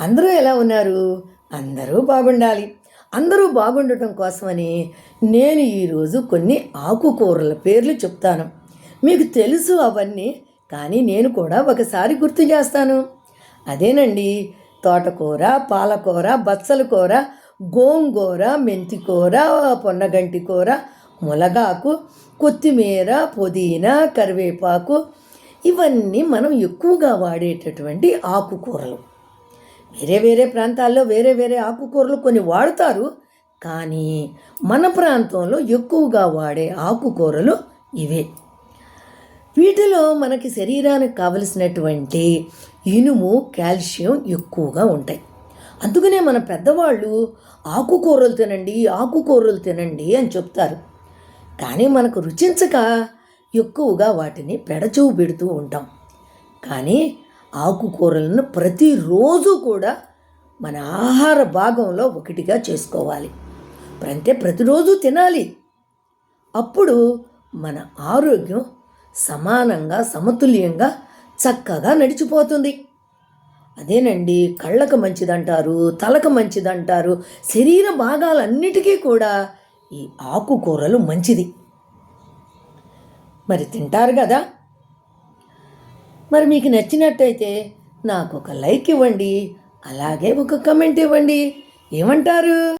అందరూ ఎలా ఉన్నారు? అందరూ బాగుండాలి. అందరూ బాగుండటం కోసమని నేను ఈరోజు కొన్ని ఆకుకూరల పేర్లు చెప్తాను. మీకు తెలుసు అవన్నీ కానీ నేను కూడా ఒకసారి గుర్తు చేస్తాను. అదేనండి తోటకూర పాలకూర బచ్చల కూర గోంగూర మెంతికూర పొన్నగంటి కూర ములగాకు కొత్తిమీర పుదీనా కరివేపాకు. ఇవన్నీ మనం ఎక్కువగా వాడేటటువంటి ఆకుకూరలు. వేరే వేరే ప్రాంతాల్లో వేరే వేరే ఆకుకూరలు కొన్ని వాడుతారు. కానీ మన ప్రాంతంలో ఎక్కువగా వాడే ఆకుకూరలు ఇవే. వీటిలో మనకి శరీరానికి కావలసినటువంటి ఇనుము కాల్షియం ఎక్కువగా ఉంటాయి. అందుకనే మన పెద్దవాళ్ళు ఆకుకూరలు తినండి ఆకుకూరలు తినండి అని చెప్తారు. కానీ మనకు రుచించక ఎక్కువగా వాటిని పెడచూపు పెడుతూ ఉంటాం. కానీ ఆకుకూరలను ప్రతిరోజు కూడా మన ఆహార భాగంలో ఒకటిగా చేసుకోవాలి. అంటే ప్రతిరోజు తినాలి. అప్పుడు మన ఆరోగ్యం సమానంగా సమతుల్యంగా చక్కగా నడిచిపోతుంది. అదేనండి కళ్ళకు మంచిదంటారు తలకు మంచిదంటారు శరీర భాగాలన్నిటికీ కూడా ఈ ఆకుకూరలు మంచిది. మరి తింటారు కదా? మరి మీకు నచ్చినట్టయితే నాకు ఒక లైక్ ఇవ్వండి అలాగే ఒక కమెంట్ ఇవ్వండి. ఏమంటారు?